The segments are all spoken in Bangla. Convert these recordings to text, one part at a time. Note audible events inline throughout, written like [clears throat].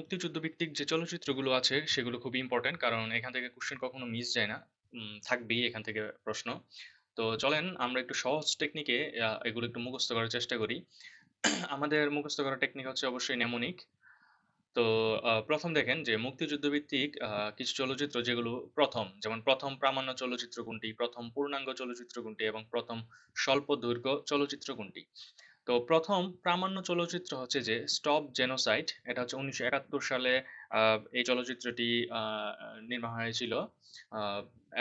মুক্তিযুদ্ধ ভিত্তিক যে চলচ্চিত্রগুলো আছে, সেগুলো খুবই ইম্পর্টেন্ট কারণ এখান থেকে কোশ্চেন কখনো মিস যায় না। থাকবেই এখান থেকে প্রশ্ন। তো চলেন, আমরা একটু সহজ টেকনিকে এগুলো একটু মুখস্থ করার চেষ্টা করি। [clears throat] আমাদের মুখস্থ করার টেকনিক হচ্ছে অবশ্যই নেমোনিক তো প্রথম দেখেন যে মুক্তিযুদ্ধ ভিত্তিক কিছু চলচ্চিত্র যেগুলো প্রথম, যেমন প্রথম প্রামাণ্য চলচ্চিত্র কোনটি, প্রথম পূর্ণাঙ্গ চলচ্চিত্র কোনটি, এবং প্রথম স্বল্প দৈর্ঘ্য চলচ্চিত্র কোনটি। তো প্রথম প্রামাণ্য চলচ্চিত্র হচ্ছে যে স্টপ জেনোসাইড এটা হচ্ছে উনিশশো একাত্তর সালে এই চলচ্চিত্রটি নির্মাণ হয়েছিল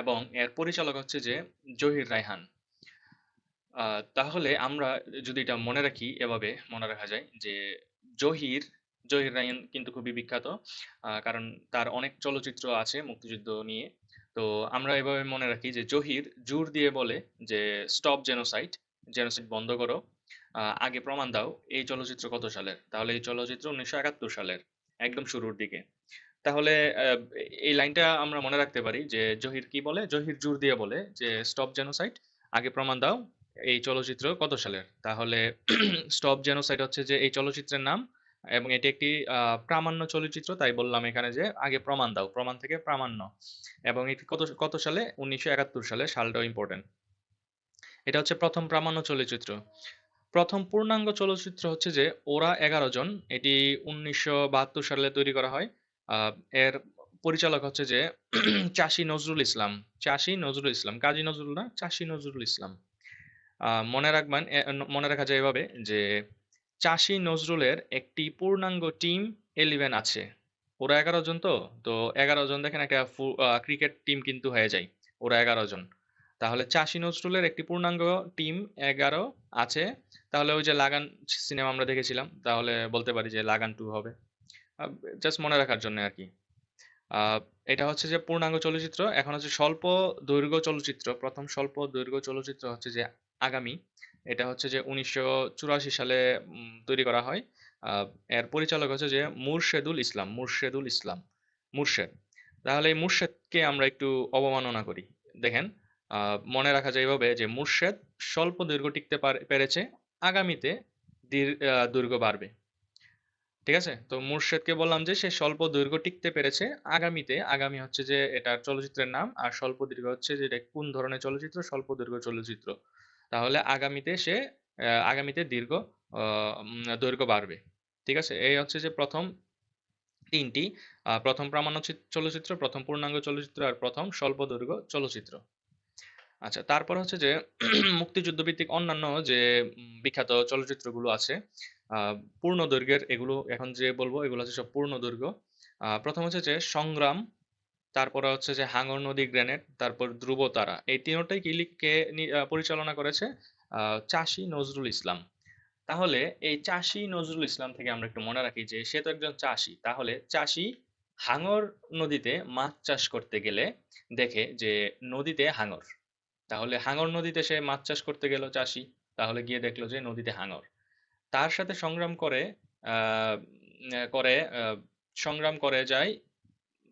এবং এর পরিচালক হচ্ছে যে জহির রায়হান। তাহলে আমরা যদি এটা মনে রাখি, এভাবে মনে রাখা যায় যে জহির জহির রায়হান কিন্তু খুবই বিখ্যাত কারণ তার অনেক চলচ্চিত্র আছে মুক্তিযুদ্ধ নিয়ে। তো আমরা এভাবে মনে রাখি যে জহির জোর দিয়ে বলে যে স্টপ জেনোসাইড জেনোসাইড বন্ধ করো। আগে প্রমাণ দাও, এই চলচ্চিত্র কত সালের? তাহলে এই চলচ্চিত্র উনিশশো একাত্তর সালের, একদম শুরুর দিকে। তাহলে এই লাইনটা আমরা মনে রাখতে পারি যে জহির কি বলে? জহির জোর দিয়ে বলে যে স্টপ জেনোসাইড। আগে প্রমাণ দাও, এই চলচ্চিত্র কত সালের? তাহলে [clears throat] স্টপ জেনোসাইড হচ্ছে যে এই চলচ্চিত্রের নাম এবং এটি একটি প্রামাণ্য চলচ্চিত্র, তাই বললাম এখানে যে আগে প্রমাণ দাও, প্রমাণ থেকে প্রামাণ্য। এবং এটি কত কত সালে? উনিশশো একাত্তর সালে, সালটাও ইম্পর্টেন্ট এটা হচ্ছে প্রথম প্রামাণ্য চলচ্চিত্র। প্রথম পূর্ণাঙ্গ চলচ্চিত্র হচ্ছে যে ওরা এগারো জন। এটি উনিশশো বাহাত্তর সালে তৈরি করা হয়। এর পরিচালক হচ্ছে যে [clears throat] চাষী নজরুল ইসলাম। চাষী নজরুল ইসলাম। কাজী নজরুল না, চাষী নজরুল ইসলাম। মনে রাখবেন মনে রাখা যায় এভাবে যে চাষী নজরুলের একটি পূর্ণাঙ্গ টিম এলিভেন আছে। ওরা এগারো জন তো? তো এগারো জন দেখেন একটা ক্রিকেট টিম কিন্তু হয়ে যায়। ওরা এগারো জন। তাহলে চাষী নজরুলের একটি পূর্ণাঙ্গ টিম এগারো আছে। তাহলে ওই যে লাগান সিনেমা আমরা দেখেছিলাম, তাহলে বলতে পারি যে লাগান টু হবে। জাস্ট মনে রাখার জন্য আর কি। এটা হচ্ছে যে পূর্ণাঙ্গ চলচ্চিত্র, এখন হচ্ছে স্বল্প দৈর্ঘ্য চলচ্চিত্র, প্রথম স্বল্প দৈর্ঘ্য চলচ্চিত্র হচ্ছে যে আগামী, এটা হচ্ছে যে উনিশশো চুরাশি সালে তৈরি করা হয়। এর পরিচালক হচ্ছে যে মুর্শেদুল ইসলাম মুর্শেদুল ইসলাম, মুর্শেদ। তাহলে এই মুর্শেদকে আমরা একটু অবমাননা করি। দেখেন মনে রাখা যায় এভাবে যে মুর্শেদ স্বল্প দৈর্ঘ্য টিকতে পারে- পেরেছে আগামীতে দীর- দৈর্ঘ্য বাড়বে। ঠিক আছে? তো মুর্শেদকে বললাম যে, সে স্বল্প দৈর্ঘ্য টিকতে পেরেছে। আগামীতে, আগামী হচ্ছে যে, এটার চলচ্চিত্রের নাম, আর স্বল্প দৈর্ঘ্য হচ্ছে যে, এটা কোন ধরনের চলচ্চিত্র? স্বল্প দৈর্ঘ্য চলচ্চিত্র। তাহলে আগামীতে সে আগামীতে দীর্ঘ দৈর্ঘ্য বাড়বে। ঠিক আছে? এই হচ্ছে যে, প্রথম তিনটি প্রথম প্রামাণ্য চলচ্চিত্র, প্রথম পূর্ণাঙ্গ চলচ্চিত্র, আর প্রথম স্বল্প দৈর্ঘ্য চলচ্চিত্র। আচ্ছা তারপর হচ্ছে যে [clears throat] মুক্তিযুদ্ধ ভিত্তিক অন্যান্য যে বিখ্যাত চলচ্চিত্রগুলো আছে পূর্ণ দৈর্ঘ্যের এগুলো এখন যে বলব এগুলো হচ্ছে সব পূর্ণ দৈর্ঘ্য। প্রথম হচ্ছে যে সংগ্রাম তারপরে হচ্ছে যে হাঙর নদী গ্রেনেড তারপর ধ্রুবতারা এই তিনটাই কি লি- কে আহ, পরিচালনা করেছে? চাষী নজরুল ইসলাম। তাহলে এই চাষী নজরুল ইসলাম থেকে আমরা একটু মনে রাখি যে সে তো একজন চাষী। তাহলে চাষী হাঙর নদীতে মাছ চাষ করতে গেলে দেখে যে নদীতে হাঙর তাহলে হাঙর নদীতে সে মাছ চাষ করতে গেল চাষী। তাহলে গিয়ে দেখল যে নদীতে হাঙর। তার সাথে সংগ্রাম করে করে সংগ্রাম করে যায়,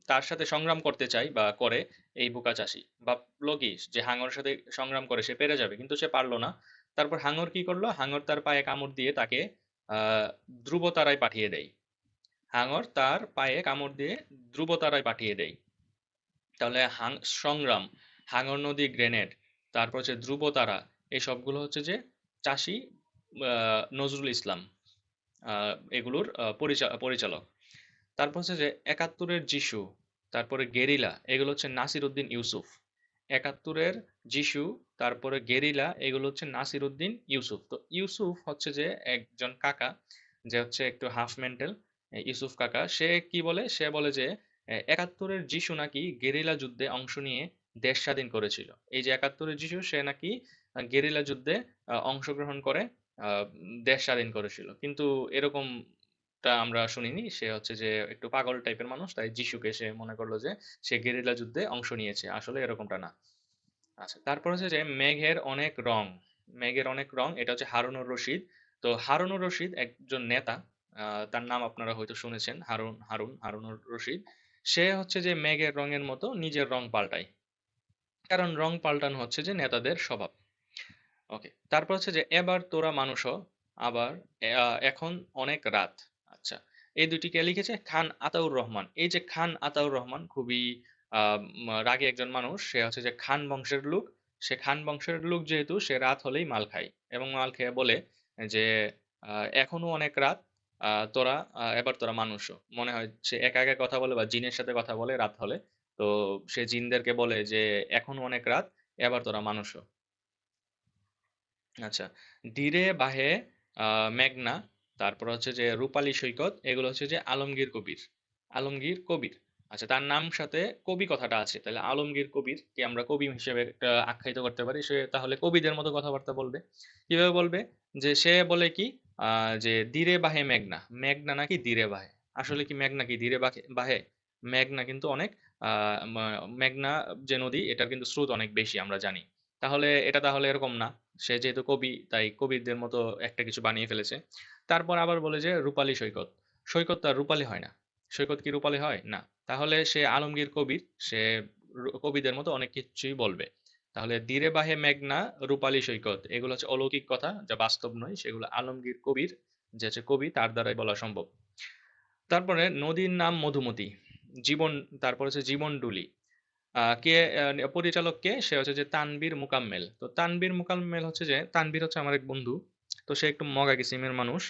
তার সাথে সংগ্রাম করতে চাই বা করে এই বোকা চাষী। ভাবলো কি যে হাঙর সাথে সংগ্রাম করে সে পেরে যাবে, কিন্তু সে পারল না। তারপর হাঙর কি করল? হাঙর তার পায়ে কামড় দিয়ে তাকে ধ্রুবতারায় পাঠিয়ে দেয়। হাঙর তার পায়ে কামড় দিয়ে ধ্রুবতারায় পাঠিয়ে দেয়। তাহলে সংগ্রাম, হাঙর নদী গ্রেনেড। তারপর হচ্ছে ধ্রুবতারা এই সবগুলো হচ্ছে যে চাষী নজরুল ইসলাম এগুলোর পরিচালক। তারপর হচ্ছে যে একাত্তরের যিশু, তারপরে গেরিলা, এগুলো হচ্ছে নাসির উদ্দিন ইউসুফ। একাত্তরের যিশু, তারপরে গেরিলা, এগুলো হচ্ছে নাসির উদ্দিন ইউসুফ। তো ইউসুফ হচ্ছে যে একজন কাকা, যে হচ্ছে একটু হাফ মেন্টাল ইউসুফ কাকা। সে কি বলে? সে বলে যে একাত্তরের যিশু নাকি গেরিলা যুদ্ধে অংশ নিয়ে দেশ স্বাধীন করেছিল। এই যে একাত্তরের যিশু, সে নাকি গেরিলা যুদ্ধে অংশগ্রহণ করে দেশ স্বাধীন করেছিল। কিন্তু এরকম টা আমরা শুনিনি। সে হচ্ছে যে একটু পাগল টাইপের মানুষ, তাই যিশুকে সে মনে করল যে সে গেরিলা যুদ্ধে অংশ নিয়েছে। আসলে এরকমটা না। আচ্ছা তারপর হচ্ছে যে মেঘের অনেক রং, মেঘের অনেক রং, এটা হচ্ছে হারুনুর রশিদ। তো হারুনুর রশিদ একজন নেতা তার নাম আপনারা হয়তো শুনেছেন, হারুন হারুন, হারুনুর রশিদ। সে হচ্ছে যে মেঘের রঙের মতো নিজের রং পাল্টায়। কারণ রং পাল্টানো হচ্ছে যে নেতাদের স্বভাব। ওকে তারপর হচ্ছে যে এবার তোরা মানুষ আবার এখন অনেক রাত। আচ্ছা এই দুটি কে লিখেছে? খান আতাউর রহমান। এই যে খান আতাউর রহমান খুবই রাগী একজন মানুষ, সে হচ্ছে যে খান বংশের লোক। সে খান বংশের লোক যেহেতু, সে রাত হলেই মাল খায় এবং মাল খেয়ে বলে যে এখনও অনেক রাত তোরা এবার তোরা মানুষ হ। মনে হয় সে একা একা কথা বলে বা জিনের সাথে কথা বলে রাত হলে। তো সে জিনদেরকে বলে যে, এখন অনেক রাত, এবার তোরা মানুষ। আচ্ছা ধীরে বাহে মেঘনা, তারপর হচ্ছে যে রূপালী সৈকত, এগুলো হচ্ছে যে আলমগীর কবির আলমগীর কবির। আচ্ছা তার নাম সাথে কবি কথাটা আছে, তাহলে আলমগীর কবির, কে আমরা কবি হিসেবে আখ্যায়িত করতে পারি, সে তাহলে কবিদের মতো কথাবার্তা বলবে। কীভাবে বলবে? যে সে বলে কি যে ধীরে বাহে মেঘনা মেঘনা নাকি ধীরে বাহে? আসলে কি মেঘনা কি ধীরে বাহে বাহে? মেঘনা কিন্তু অনেক আহ মেঘনা যে নদী, এটার কিন্তু স্রোত অনেক বেশি, আমরা জানি। তাহলে এটা তাহলে এরকম না। সে যেহেতু কবি, তাই কবিদের মতো একটা কিছু বানিয়ে ফেলেছে। তারপর আবার বলে যে রূপালী সৈকত। সৈকত তার রূপালী হয় না। সৈকত কি রূপালী হয়? না। তাহলে সে আলমগীর কবির, সে কবিদের মতো অনেক কিছুই বলবে। তাহলে ধীরে বাহে মেঘনা, রূপালী সৈকত, এগুলো হচ্ছে অলৌকিক কথা, যা বাস্তব নয়, সেগুলো আলমগীর কবির, যে হচ্ছে কবি, তার দ্বারাই বলা সম্ভব। তারপরে নদীর নাম মধুমতি। জীবন, তারপর হচ্ছে জীবন ডুলি। কে পরিচালক কে? সে হচ্ছে যে তানবীর মুকাম্মেল। তো তানবীর মুকাম্মেল হচ্ছে যে, তানবীর হচ্ছে আমার এক বন্ধু। তো সে একটু মগা কিসিমের মানুষ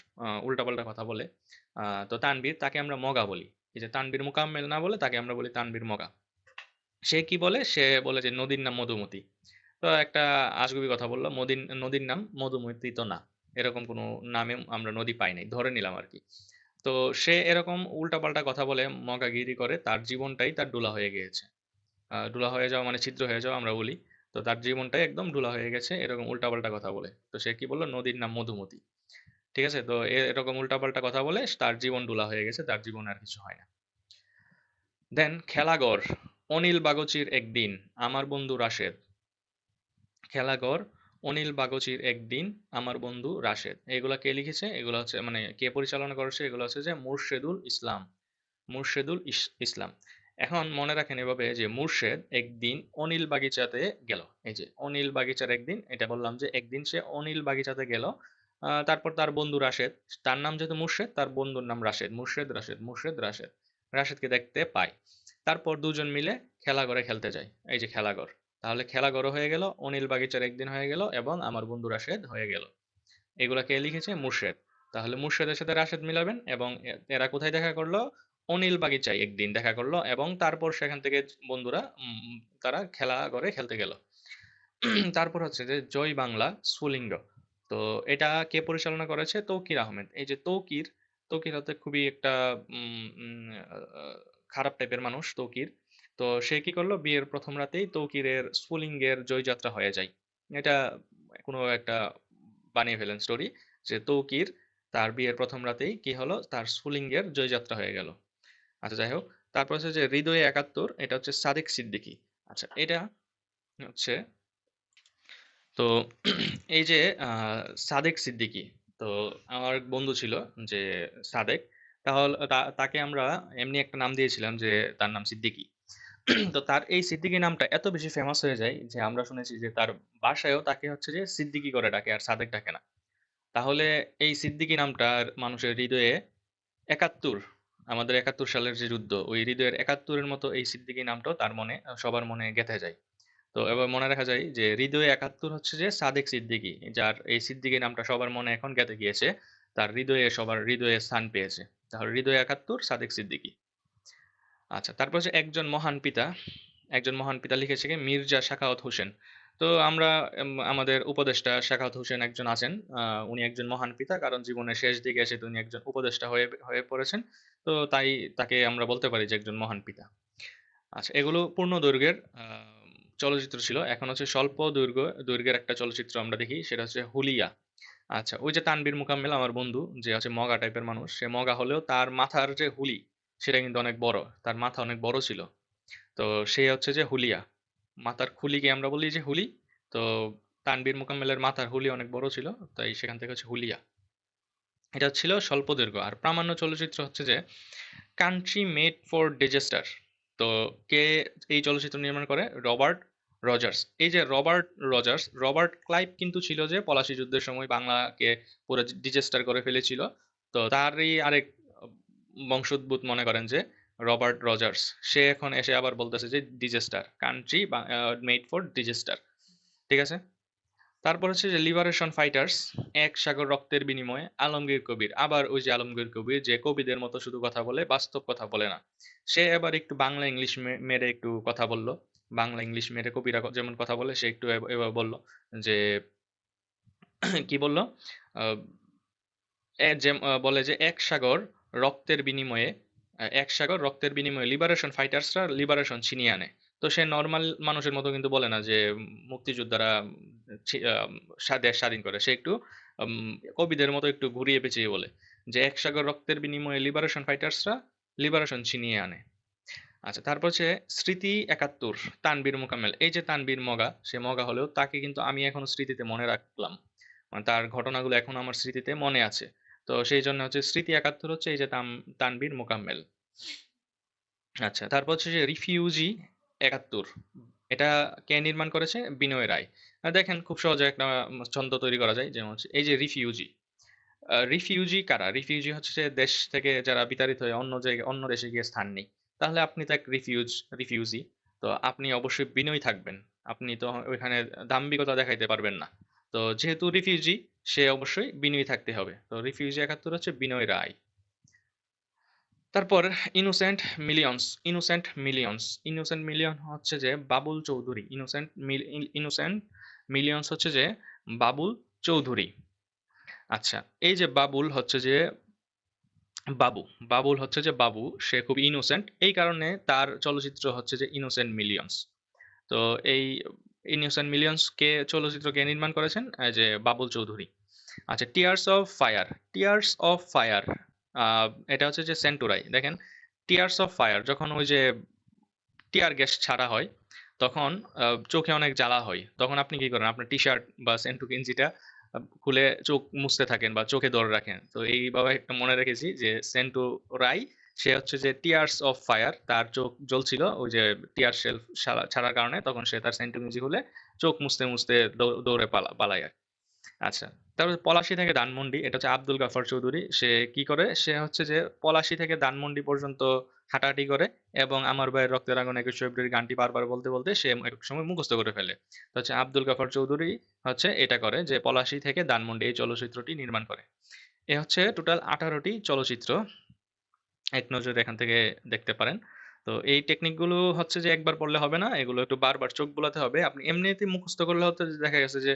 উল্টাপাল্টা কথা বলে। তো তানবীর তাকে আমরা মগা বলি। এই যে তানবীর মুকাম্মেল না বলে, তাকে আমরা বলি তানবীর মগা। সে কি বলে? সে বলে যে নদীর নাম মধুমতি। তো একটা আজগুবি কথা বলল নদীর নদীর নাম মধুমতি তো না। এরকম কোনো নামে আমরা নদী পাই নাই, ধরে নিলাম আর কি। তো সে এরকম উল্টাপাল্টা কথা বলে মগাগিরি করে, তার জীবনটাই তার ডোলা হয়ে গিয়েছে। ডোলা হয়ে যাওয়া মানে ছিদ্র হয়ে যাওয়া আমরা বলি। তো তার জীবনটাই একদম ডোলা হয়ে গেছে, এরকম উল্টাপাল্টা কথা বলে। তো সে কি বলল? নদীর নাম মধুমতি। ঠিক আছে? তো এরকম উল্টাপাল্টা কথা বলে, তার জীবন ডোলা হয়ে গেছে, তার জীবন আর কিছু হয় না। দেন খেলাঘর, অনিল বাগচির একদিন, আমার বন্ধু রাশেদ। খেলাঘর অনিল বাগচির একদিন আমার বন্ধু রাশেদ। এগুলা কে লিখেছে? এগুলো হচ্ছে মানে কে পরিচালনা করেছে? এগুলো হচ্ছে যে মুর্শেদুল ইসলাম। মুর্শেদুল ইস- ইসলাম। এখন মনে রাখেন এভাবে যে মুর্শেদ একদিন অনিল বাগিচাতে গেল। এই যে অনিল বাগিচার একদিন, এটা বললাম যে একদিন সে অনিল বাগিচাতে গেল। তারপর তার বন্ধু রাশেদ, তার নাম যেহেতু মুর্শেদ, তার বন্ধুর নাম রাশেদ। মুর্শেদ রাশেদ মুর্শেদ, রাশেদ। রাশেদকে দেখতে পায় তারপর দুজন মিলে খেলাঘরে খেলতে যায় এই যে খেলাঘর। তাহলে খেলাঘরও হয়ে গেল, অনিল বাগিচার একদিন হয়ে গেল এবং আমার বন্ধু রাশেদ হয়ে গেল। এগুলা কে লিখেছে? মুর্শেদ। তাহলে মুর্শেদের সাথে রাশেদ মিলাবেন এবং এরা কোথায় দেখা করল? অনিল বাগিচায় একদিন দেখা করল এবং তারপর সেখান থেকে বন্ধুরা তারা খেলা করে খেলতে গেল। [clears throat] তারপর হচ্ছে যে জয় বাংলা স্ফুলিঙ্গ তো এটা কে পরিচালনা করেছে? তৌকির আহমেদ। এই যে তৌকির তৌকির হতে খুবই একটা খারাপ টাইপের মানুষ, তৌকির। তো সে কি করল? বিয়ের প্রথম রাতেই তৌকিরের স্ফুলিঙ্গের জয়যাত্রা হয়ে যায়। এটা কোনো একটা বানিয়ে ফেলেন স্টোরি যে তৌকির তার বিয়ের প্রথম রাতেই কি হলো? তার স্ফুলিঙ্গের জয়যাত্রা হয়ে গেল। আচ্ছা যাই হোক, তারপর হচ্ছে যে হৃদয়ে একাত্তর, এটা হচ্ছে সাদেক সিদ্দিকী। আচ্ছা এটা হচ্ছে তো [clears throat] এই যে সাদেক সিদ্দিকী, তো আমার বন্ধু ছিল যে সাদেক, তাহলে তাকে আমরা এমনি একটা নাম দিয়েছিলাম যে তার নাম সিদ্দিকী। [clears throat] তো তার এই সিদ্দিকি নামটা এত বেশি ফেমাস হয়ে যায় যে আমরা শুনেছি যে তার বাসায়ও তাকে হচ্ছে যে সিদ্দিকি করে ডাকে আর সাদেক ডাকে না। তাহলে এই সিদ্দিকী নামটা মানুষের হৃদয়ে একাত্তর, আমাদের একাত্তর সালের যে যুদ্ধ, ওই হৃদয়ের একাত্তরের মতো এই সিদ্দিকি নামটাও তার মনে, সবার মনে গেঁথে যায়। তো এবার মনে রাখা যায় যে হৃদয়ে একাত্তর হচ্ছে যে সাদেক সিদ্দিকি, যার এই সিদ্দিকী নামটা সবার মনে এখন গেঁথে গিয়েছে, তার হৃদয়ে সবার হৃদয়ে স্থান পেয়েছে। তাহলে হৃদয়ে একাত্তর, সাদেক সিদ্দিকী। আচ্ছা তারপর হচ্ছে একজন মহান পিতা, একজন মহান পিতা লিখেছে কি? মির্জা শাখাওয়াত হোসেন। তো আমরা আমাদের উপদেষ্টা শাখাওয়াত হোসেন একজন আছেন উনি একজন মহান পিতা, কারণ জীবনের শেষ দিকে এসে উনি একজন উপদেষ্টা হয়ে হয়ে পড়েছেন। তো তাই তাকে আমরা বলতে পারি যে একজন মহান পিতা। আচ্ছা এগুলো পূর্ণ দৈর্ঘ্যের চলচ্চিত্র ছিল। এখন হচ্ছে স্বল্প দৈর্ঘ্য দৈর্ঘ্যের একটা চলচ্চিত্র আমরা দেখি, সেটা হচ্ছে হুলিয়া। আচ্ছা ওই যে তানবীর মুকাম্মেল আমার বন্ধু, যে হচ্ছে মগা টাইপের মানুষ, সে মগা হলেও তার মাথার যে হুলি সেটা কিন্তু অনেক বড়। তার মাথা অনেক বড় ছিল। তো সে হচ্ছে যে হুলিয়া। মাথার খুলিকে আমরা বলি যে হুলি। তো তানবীর মুকাম্মেলের মাথার হুলি অনেক বড় ছিল। তাই সেখান থেকে হচ্ছে হুলিয়া। এটা ছিল স্বল্প দৈর্ঘ্য আর প্রামাণ্য চলচ্চিত্র হচ্ছে যে কান্ট্রি মেড ফর ডিজাস্টার তো কে এই চলচ্চিত্র নির্মাণ করে? Robert Rogers. এই যে রবার্ট রজার্স, রবার্ট ক্লাইভ কিন্তু ছিল যে পলাশী যুদ্ধের সময় বাংলাকে পুরো ডিজাস্টার করে ফেলেছিল। তো তারই আরেক বংশোদ্ভূত মনে করেন যে, রবার্ট রজার্স। সে এখন এসে আবার বলতেছে যে, disaster, country made for disaster. ঠিক আছে? তারপর হচ্ছে যে, লিবারেশন ফাইটার্স, এক সাগর রক্তের বিনিময়ে আলমগীর কবির। আবার ওই যে আলমগীর কবির যে কবিদের মতো শুধু কথা বলে, বাস্তব কথা বলে না। সে এবার একটু বাংলা ইংলিশ মেরে একটু কথা বলল। বাংলা ইংলিশ মেরে কবিরা যেমন কথা বলে, সে একটু এবার বলল যে, [clears throat] কি বলল? বলে যে, এক সাগর রক্তের বিনিময়ে এক সাগর রক্তের বিনিময়ে লিবারেশন ফাইটার্সরা লিবারেশন ছিনিয়ে আনে। তো সে নর্মাল মানুষের মতো কিন্তু বলে না যে মুক্তিযোদ্ধারা দেশ স্বাধীন করে। সে একটু কবিদের মতো একটু ঘুরিয়ে পেঁচিয়ে বলে যে, এক সাগর রক্তের বিনিময়ে লিবারেশন ফাইটার্সরা লিবারেশন ছিনিয়ে আনে। আচ্ছা তারপর হচ্ছে স্মৃতি একাত্তর, তানবীর মোকামেল এই যে তানবীর মগা, সে মগা হলেও তাকে কিন্তু আমি এখনও স্মৃতিতে মনে রাখলাম। মানে তার ঘটনাগুলো এখন আমার স্মৃতিতে মনে আছে। তো সেই জন্য হচ্ছে স্মৃতি একাত্তর হচ্ছে এই যে তানবীর মোকাম্মেল। আচ্ছা তারপর হচ্ছে যে রিফিউজি একাত্তর। এটা কে নির্মাণ করেছে? বিনয় রায়। দেখেন, খুব সহজে একটা ছন্দ তৈরি করা যায়, যেমন এই যে রিফিউজি। রিফিউজি কারা? রিফিউজি হচ্ছে দেশ থেকে যারা বিতাড়িত হয়ে অন্য জায়গায়, অন্য দেশে গিয়ে স্থান নেই তাহলে আপনি তো এক রিফিউজ, রিফিউজি। তো আপনি অবশ্যই বিনয় থাকবেন। আপনি তো ওইখানে দাম্ভিকতা দেখাইতে পারবেন না। তো যেহেতু রিফিউজি সে অবশ্যই বিনয়ী থাকতে হবে। তো রিফিউজি একাত্তর হচ্ছে বিনয় রায়। তারপর innocent millions innocent millions innocent million হচ্ছে যে Babul Chowdhury innocent innocent millions হচ্ছে যে বাবুল চৌধুরী। আচ্ছা এই যে বাবুল হচ্ছে যে বাবু, বাবুল হচ্ছে যে বাবু, সে খুব ইনোসেন্ট এই কারণে তার চলচ্চিত্র হচ্ছে যে ইনোসেন্ট মিলিয়ন্স তো এই ইনোসেন্ট মিলিয়ন্স কে চলচ্চিত্র কে নির্মাণ করেছেন যে বাবুল চৌধুরী। আচ্ছা tears of fire tears of fire এটা হচ্ছে যে সেন্টুরাই দেখেন টিয়ার্স অফ ফায়ার যখন ওই যে টিয়ার গ্যাস ছাড়া হয়, তখন চোখে অনেক জ্বালা হয়, তখন আপনি কি করেন, আপনার টি শার্ট বা সেন্টু গেঞ্জিটা খুলে চোখ মুছতে থাকেন বা চোখে ধরে রাখেন, তো এইভাবে একটা মনে রেখেছি যে সেন্টু রাই সে হচ্ছে যে টিয়ার্স অফ ফায়ার তার চোখ জ্বলছিল, ওই যে টিয়ার শেল ছাড়ার কারণে, তখন সে তার সেন্টু গেঞ্জি খুলে চোখ মুছতে মুছতে দৌড়ে পালা, পালায় আচ্ছা তারপর পলাশি থেকে ধানমন্ডি, এটা হচ্ছে আব্দুল গাফর চৌধুরী, সে কি করে? সে হচ্ছে যে পলাশি থেকে ধানমন্ডি পর্যন্ত হাঁটাহাঁটি করে এবং আমার ভাইয়ের রক্তের আগুন একুশ ফেব্রুয়ারি গানটি বারবার বলতে বলতে সে এক সময় মুখস্থ করে ফেলে। তো হচ্ছে আব্দুল গাফর চৌধুরী হচ্ছে এটা করে যে পলাশি থেকে ধানমন্ডি এই চলচ্চিত্রটি নির্মাণ করে। এ হচ্ছে টোটাল আঠারোটি চলচ্চিত্র। এক নজরে এখান থেকে দেখতে পারেন। তো এই টেকনিকগুলো হচ্ছে যে একবার পড়লে হবে না, এগুলো একটু বারবার চোখ বোলাতে হবে। আপনি এমনিতে মুখস্থ করলে হতে দেখা গেছে যে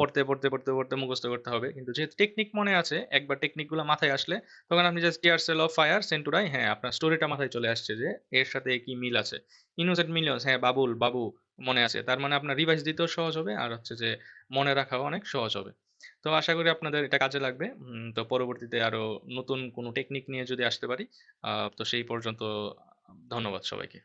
পড়তে পড়তে পড়তে পড়তে মুখস্থ করতে হবে। কিন্তু যেহেতু টেকনিক মনে আছে, একবার টেকনিকগুলো মাথায় আসলে তখন আপনি just tear cell of fire সেন্টুরাই হ্যাঁ আপনার স্টোরিটা মাথায় চলে আসছে যে এর সাথে কি মিল আছে। ইনোসেন্ট মিলিয়ন্স হ্যাঁ বাবুল, বাবু মনে আছে। তার মানে আপনার রিভাইজ দিতেও সহজ হবে, আর হচ্ছে যে মনে রাখাও অনেক সহজ হবে। তো আশা করি আপনাদের এটা কাজে লাগবে। তো পরবর্তীতে আরও নতুন কোনো টেকনিক নিয়ে যদি আসতে পারি তো সেই পর্যন্ত ধন্যবাদ সবাইকে।